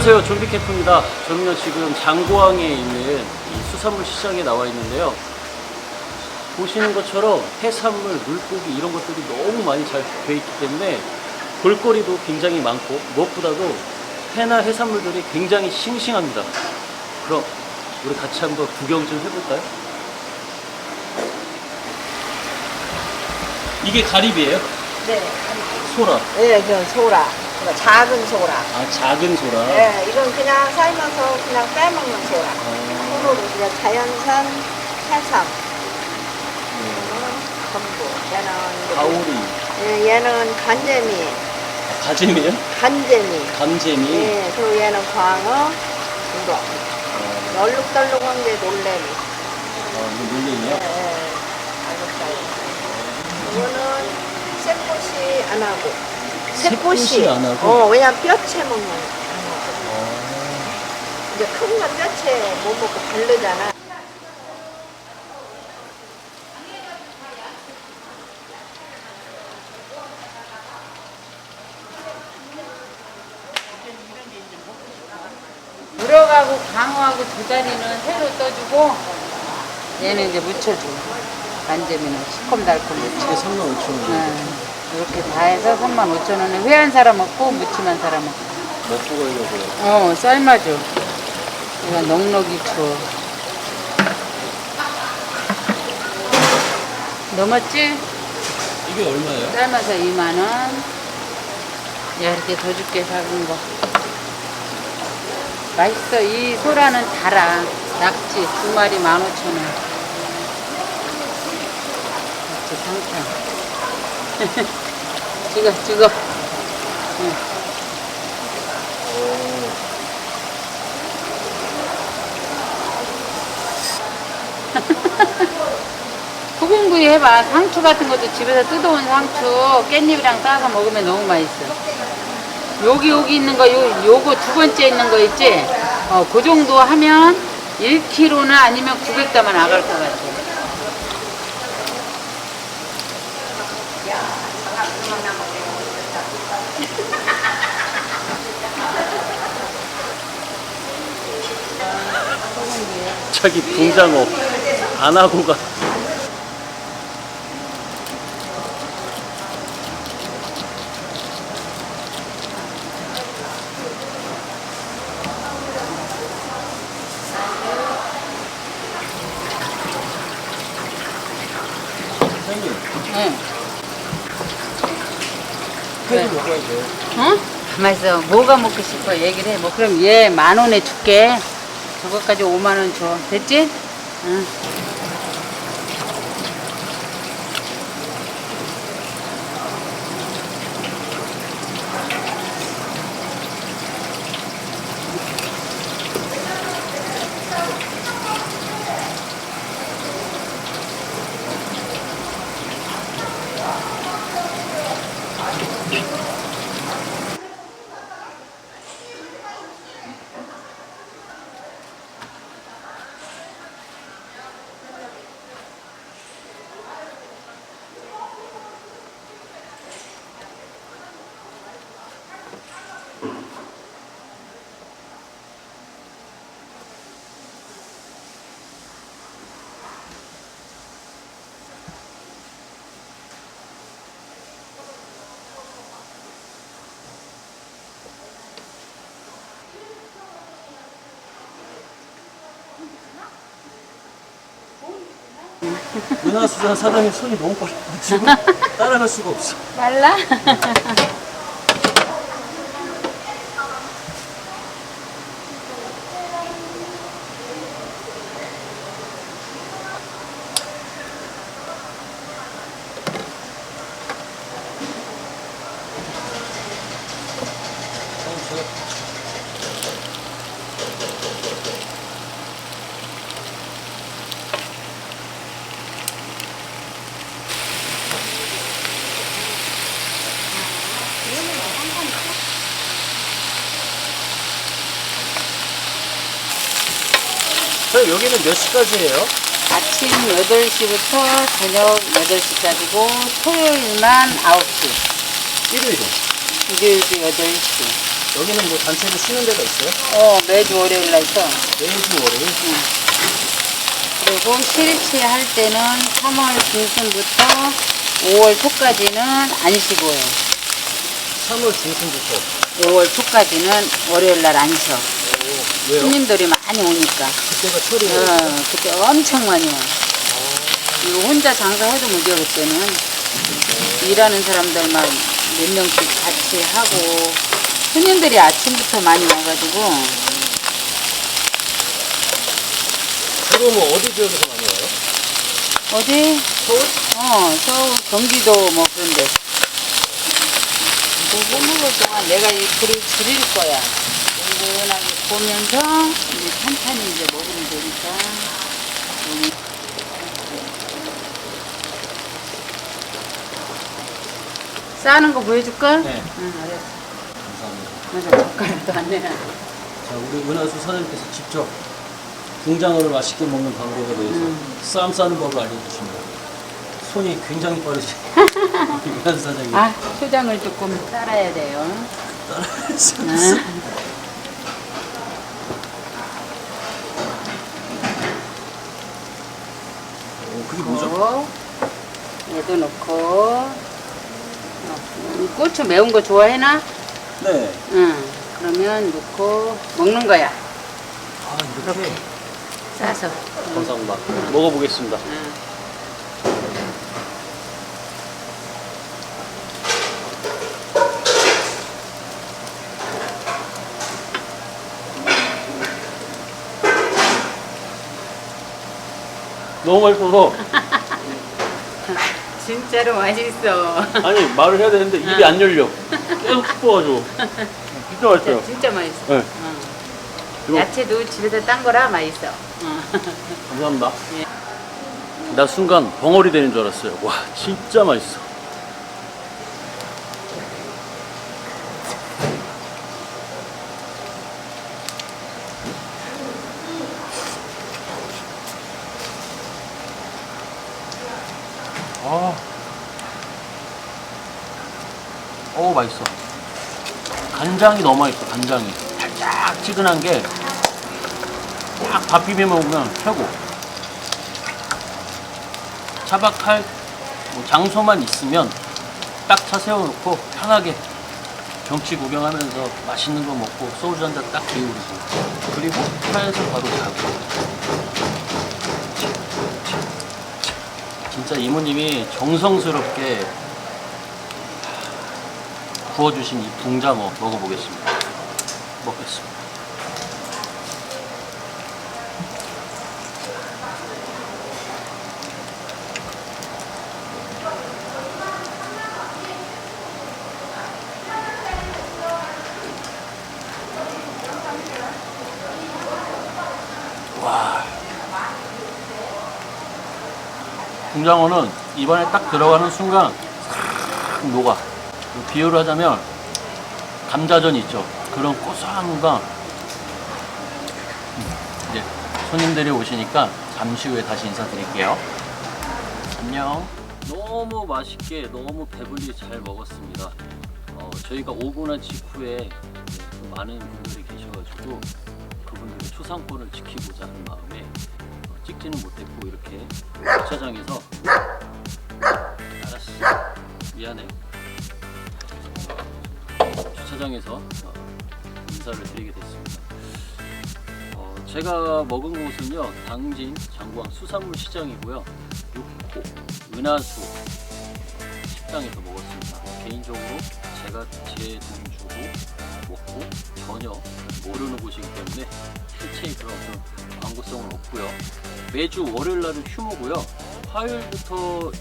안녕하세요 좀비캠프입니다 저는요 지금 장고항에 있는 이 수산물 시장에 나와 있는데요 보시는 것처럼 해산물, 물고기 이런 것들이 너무 많이 잘돼 있기 때문에 볼거리도 굉장히 많고 무엇보다도 회나 해산물들이 굉장히 싱싱합니다 그럼 우리 같이 한번 구경 좀 해볼까요? 이게 가리비예요? 네. 소라 네, 그 소라. 그거 작은 소라. 아 작은 소라 네, 이건 그냥 삶아서 그냥 빼먹는 소라. 아, 소로로 그냥 자연산 해삼. 네. 전부. 얘는 이제 가오리 예, 얘는 간재미. 아, 가재미요? 간재미. 감재미 예, 그리고 얘는 광어, 우럭. 아, 얼룩덜룩한 게 놀래미. 아, 이거 예? 예. 얼룩덜룩. 이거는 새꼬시 안 하고. 새꼬시 안 하고? 어, 왜냐면 뼈채 먹는 안 하고. 이제 큰 건 뼈채 못 먹고 바르잖아. 우럭하고 광어하고 두 다리는 회로 떠주고 얘는 이제 무쳐줘 간재미는 시콤달콤 무쳐 이게 3만 5천 원. 응. 이렇게 다 해서 3만 5천 원에 회한 사람 먹고 무침한 사람 먹고. 먹고 가려고요. 어 삶아줘. 이거 넉넉히 줘. 넘었지? 이게 얼마예요? 삶아서 2만 원. 야, 이렇게 더 줄게 작은 거. 맛있어. 이 소라는 달아. 낙지 두 마리 15,000원. 낙지 상판 찍어 찍어. 응. 소금구이 해봐. 상추 같은 것도 집에서 뜯어온 상추 깻잎이랑 싸서 먹으면 너무 맛있어. 여기 여기 있는 거 요, 요거 두 번째 있는 거 있지? 어, 그 정도 하면 1kg나 아니면 900다만 나갈 것 같아 자기 붕장어 안 하고 가. 선생님, 응. 회도 네. 응? 가만있어. 뭐가 먹고 싶어? 얘기를 해. 뭐, 그럼 얘 만 원에 줄게. 저거까지 5만 원 줘. 됐지? 응. 은하수산 사장님 손이 너무 빨라가지고 따라갈 수가 없어. 빨라? 선생님 여기는 몇 시까지예요? 아침 8시부터 저녁 8시까지고 토요일만 9시. 일요일은? 일요일도 8시. 여기는 뭐 단체로 쉬는 데가 있어요? 어, 매주 월요일 날 있어. 매주 월요일. 그리고 실치 할 때는 3월 중순부터 5월 초까지는 안 쉬고요. 3월 중순부터. 5월 초까지는 월요일 날 안 쉬어. 오, 왜요? 손님들이 많 이 오니까. 그때가 철이에요. 어, 그때 엄청 많이 와. 이거 혼자 장사해도 무려 그때는 일하는 사람들만 몇 명씩 같이 하고 손님들이 아침부터 많이 와가지고 주로 뭐 어디 지역에서 많이 와요? 어디 서울? 어 서울 경기도 뭐 그런데 그 호물을 동안 내가 이 글을 줄일 거야 은근하게 보면서 이제 천천히 이제 먹으면 되니까 여기 싸는 거 보여줄까? 네. 응 알았어 감사합니다. 맞아 젓가락도 안 내놔 자, 우리 은하수 사장님께서 직접 궁장어를 맛있게 먹는 방법에 대해서 음. 쌈 싸는 법을 알려주십니다. 손이 굉장히 빠르시. 은하수 사장님. 아 초장을 조금 따라야 돼요 응. 오, 그게 뭐죠? 넣고, 얘도 넣고 고추 매운 거 좋아해나? 네. 응 그러면 넣고 먹는 거야 아, 이렇게. 싸서 감사합니다. 먹어보겠습니다. 응. 너무 맛있어서. 진짜로 맛있어 아니, 말을 해야 되는데 입이 안 열려. 계속 싶어가지고. 진짜 맛있어요. 진짜 맛있어 네. 응. 이거 야채도 집에서 딴 거라 맛있어 응. 감사합니다. 예. 나 순간 벙어리 되는 줄 알았어요. 와, 진짜 맛있어. 아, 오 맛있어. 간장이 너무 맛있어. 간장이 살짝 지근한 게 딱 밥 비벼 먹으면 최고. 차박할 뭐 장소만 있으면 딱 차 세워놓고 편하게 경치 구경하면서 맛있는 거 먹고 소주 한 잔 딱 기울이고 그리고 차에서 바로 자고 진짜 이모님이 정성스럽게 구워주신 이 붕장어 먹어보겠습니다 먹겠습니다 와. 붕장어는 입안에 딱 들어가는 순간 싹 녹아. 비유를 하자면 감자전 있죠. 그런 고소함과 음, 이제 손님들이 오시니까 잠시 후에 다시 인사드릴게요. 안녕. 너무 맛있게 너무 배불리 잘 먹었습니다. 어, 저희가 오고 난 직후에 많은 분들이 계셔가지고 그분들의 초상권을 지키고자 하는 마음에 어, 찍지는 못했고 이렇게 주차장에서 알았어 미안해 주차장에서 어, 인사를 드리게 됐습니다. 어, 제가 먹은 곳은요 당진 장광 수산물 시장이고요 육호 은하수 식당에서 먹었습니다. 개인적으로 제가 제 돈 주고 먹고 전혀 모르는 곳이기 때문에 실체의 그런 광고성은 없고요. 매주 월요일 날은 휴무고요. 화요일부터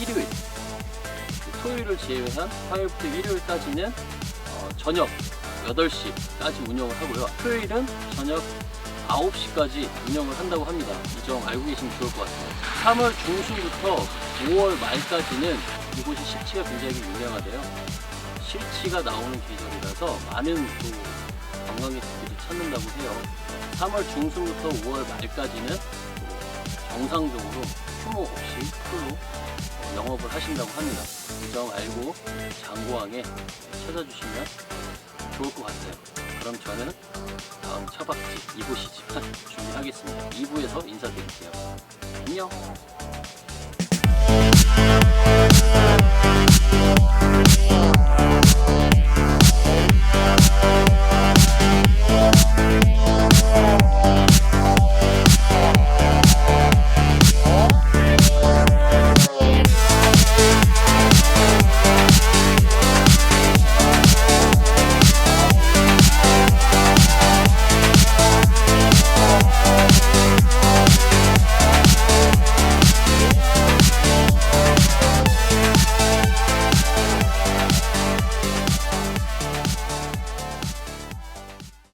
일요일, 토요일을 제외한 화요일부터 일요일까지는 어, 저녁 8시까지 운영을 하고요. 토요일은 저녁 9시까지 운영을 한다고 합니다. 이 점 알고 계시면 좋을 것 같아요. 3월 중순부터 5월 말까지는 이곳이 실치가 굉장히 유명하대요. 실치가 나오는 계절이라서 많은 또 관광객들이 찾는다고 해요. 3월 중순부터 5월 말까지는 또 정상적으로 휴무 없이 풀로 영업을 하신다고 합니다. 이 점 알고 장고항에 찾아주시면 좋을 것 같아요. 그럼 저는 다음 처박집 이곳이지만 준비하겠습니다. 2부에서 인사드릴게요. 안녕.